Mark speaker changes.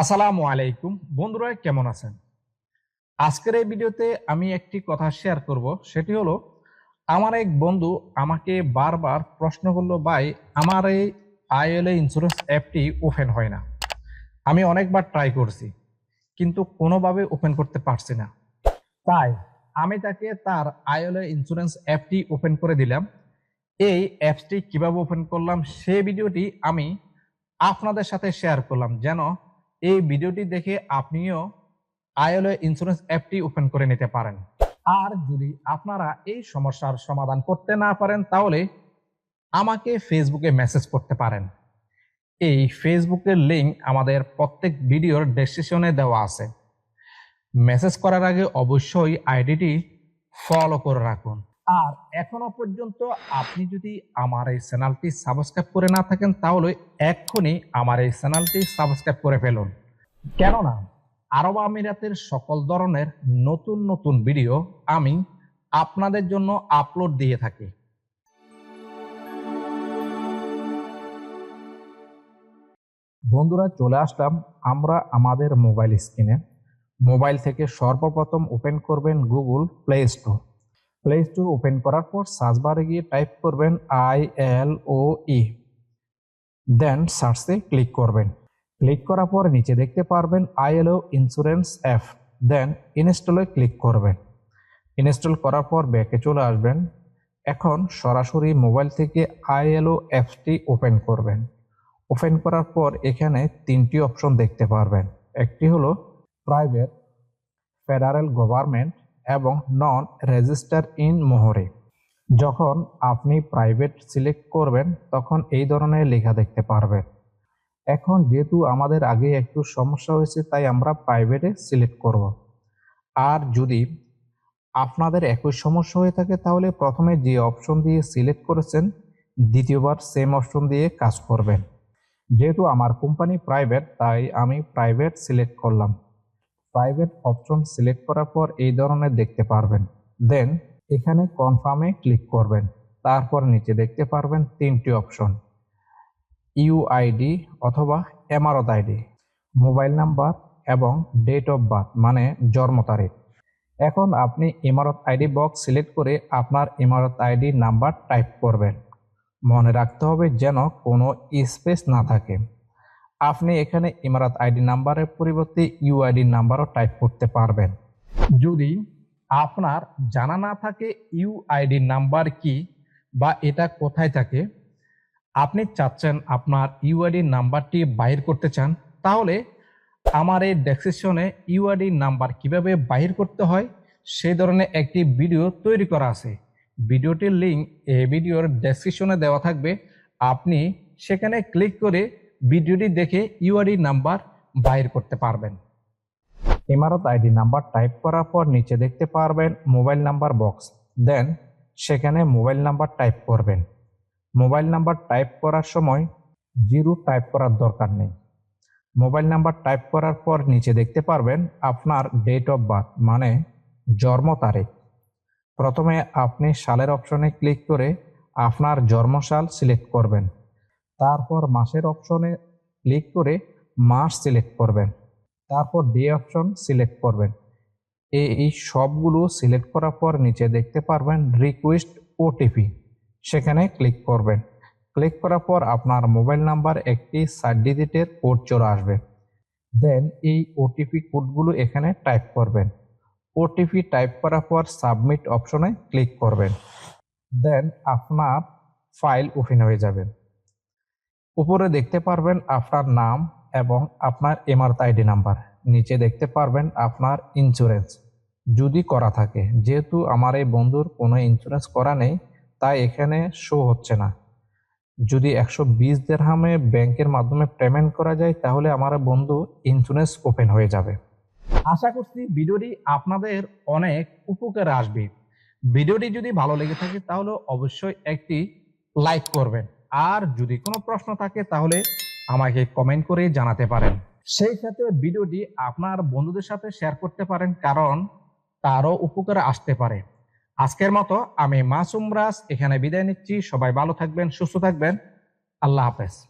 Speaker 1: আসসালামু আলাইকুম। বন্ধুরা, কেমন আছেন? আজকের এই ভিডিওতে আমি একটি কথা শেয়ার করব। সেটি হলো, আমার এক বন্ধু আমাকে বারবার প্রশ্ন করল, ভাই, আমার এই আইএলএ ইন্স্যুরেন্স অ্যাপটি ওপেন হয় না। আমি অনেকবার ট্রাই করছি, কিন্তু কোনোভাবে ওপেন করতে পারছি না। তাই আমি তাকে তার আইএলএ ইন্স্যুরেন্স অ্যাপটি ওপেন করে দিলাম। এই অ্যাপসটি কীভাবে ওপেন করলাম, সে ভিডিওটি আমি আপনাদের সাথে শেয়ার করলাম। যেন এই ভিডিওটি দেখে আপনিও আইএলও ইন্স্যুরেন্স অ্যাপটি ওপেন করে নিতে পারেন। আর যদি আপনারা এই সমস্যার সমাধান করতে না পারেন, তাহলে আমাকে ফেসবুকে মেসেজ করতে পারেন। এই ফেসবুকের লিঙ্ক আমাদের প্রত্যেক ভিডিওর ডেসক্রিপশনে দেওয়া আছে। মেসেজ করার আগে অবশ্যই আইডিটি ফলো করে রাখুন। আর এখনও পর্যন্ত আপনি যদি আমার এই চ্যানেলটি সাবস্ক্রাইব করে না থাকেন, তাহলে এক্ষুনি আমার এই চ্যানেলটি সাবস্ক্রাইব করে ফেলুন। কেননা আরব আমিরাতের সকল ধরনের নতুন নতুন ভিডিও আমি আপনাদের জন্য আপলোড দিয়ে থাকি। বন্ধুরা, চলে আসলাম আমরা আমাদের মোবাইল স্ক্রিনে। মোবাইল থেকে সর্বপ্রথম ওপেন করবেন Google Play Store. Play Store open করার পর সার্চ বারে গিয়ে টাইপ করবেন আই এল ও ই দেন সার্চে ক্লিক করবেন। ক্লিক করার পর নিচে দেখতে পারবেন I ILO insurance app then ইনস্টলে click করবেন। ইনস্টল করার পর ব্যাকে চলে আসবেন। এখন সরাসরি মোবাইল থেকে আই আইএলও অ্যাপসটি ওপেন করবেন। ওপেন করার পর এখানে তিনটি অপশন দেখতে পারবেন। একটি হলো প্রাইভেট ফেডারেল গভর্নমেন্ট এবং নন রেজিস্টার ইন মোহরে। যখন আপনি প্রাইভেট সিলেক্ট করবেন, তখন এই ধরনের লেখা দেখতে পারবেন। এখন যেহেতু আমাদের আগে একটু সমস্যা হয়েছে, তাই আমরা প্রাইভেটে সিলেক্ট করব। আর যদি আপনাদের একই সমস্যা হয়ে থাকে, তাহলে প্রথমে যে অপশন দিয়ে সিলেক্ট করেছেন, দ্বিতীয়বার সেম অপশন দিয়ে কাজ করবেন। যেহেতু আমার কোম্পানি প্রাইভেট তাই আমি প্রাইভেট সিলেক্ট করলাম। প্রাইভেট অপশন সিলেক্ট করার পর এই ধরনের দেখতে পারবেন। দেন এখানে কনফার্মে ক্লিক করবেন। তারপর নিচে দেখতে পারবেন তিনটি অপশন ইউআইডি অথবা এমারত আইডি মোবাইল নাম্বার এবং ডেট অফ বার্থ মানে জন্ম তারিখ। এখন আপনি ইমারত আইডি বক্স সিলেক্ট করে আপনার ইমারত আইডি নাম্বার টাইপ করবেন। মনে রাখতে হবে যেন কোনো স্পেস না থাকে। আপনি এখানে ইমারত আইডি নাম্বারের পরিবর্তে ইউআইডি নাম্বারও টাইপ করতে পারবেন। যদি আপনার জানা না থাকে ইউআইডি নাম্বার কি বা এটা কোথায় থাকে, আপনি চাচ্ছেন আপনার ইউআইডি নাম্বারটি বাইর করতে চান, তাহলে আমার এই ডেসক্রিপশনে ইউআইডি নাম্বার কীভাবে বাহির করতে হয় সেই ধরনের একটি ভিডিও তৈরি করা আছে। ভিডিওটির লিঙ্ক এই ভিডিওর ডেসক্রিপশনে দেওয়া থাকবে। আপনি সেখানে ক্লিক করে ভিডিওটি দেখে ইউআইডি নাম্বার বাইর করতে পারবেন। ইমারত আইডি নাম্বার টাইপ করার পর নিচে দেখতে পারবেন মোবাইল নাম্বার বক্স। দেন সেখানে মোবাইল নাম্বার টাইপ করবেন। মোবাইল নাম্বার টাইপ করার সময় জিরো টাইপ করার দরকার নেই। মোবাইল নাম্বার টাইপ করার পর নিচে দেখতে পারবেন আপনার ডেট অফ বার্থ মানে জন্ম তারিখ। প্রথমে আপনি সালের অপশনে ক্লিক করে আপনার জন্মসাল সিলেক্ট করবেন। তারপর মাসের অপশনে ক্লিক করে মাস সিলেক্ট করবেন। তারপর ডে অপশন সিলেক্ট করবেন। এই সবগুলো সিলেক্ট করার পর নিচে দেখতে পারবেন রিকোয়েস্ট ওটিপি সেখানে ক্লিক করবেন। ক্লিক করার পর আপনার মোবাইল নাম্বার একটি সাত ডিজিটের কোড চলে আসবে। দেন এই ওটিপি কোডগুলো এখানে টাইপ করবেন। ওটিপি টাইপ করার পর সাবমিট অপশনে ক্লিক করবেন। দেন আপনার ফাইল ওপেন হয়ে যাবে। উপরে দেখতে পারবেন আপনার নাম এবং আপনার এমআরত আইডি নাম্বার নিচে দেখতে পারবেন আপনার ইন্স্যুরেন্স যদি করা থাকে, যেহেতু আমার এই বন্ধুর কোনো ইন্স্যুরেন্স করা নেই, তাই এখানে শো হচ্ছে না। যদি একশো বিশ দেড়হামে ব্যাংকের মাধ্যমে পেমেন্ট করা যায়, তাহলে আমার বন্ধু ইন্স্যুরেন্স ওপেন হয়ে যাবে। আশা করছি ভিডিওটি আপনাদের অনেক উপকারে আসবে। ভিডিওটি যদি ভালো লেগে থাকে, তাহলে অবশ্যই একটি লাইক করবেন। আর যদি কোনো প্রশ্ন থাকে, তাহলে আমাকে কমেন্ট করে জানাতে পারেন। সেই সাথে ভিডিওটি আপনার বন্ধুদের সাথে শেয়ার করতে পারেন, কারণ তারও উপকারে আসতে পারে। আজকের মতো আমি মাসুম রাজ এখানে বিদায় নিচ্ছি। সবাই ভালো থাকবেন, সুস্থ থাকবেন। আল্লাহ হাফেজ।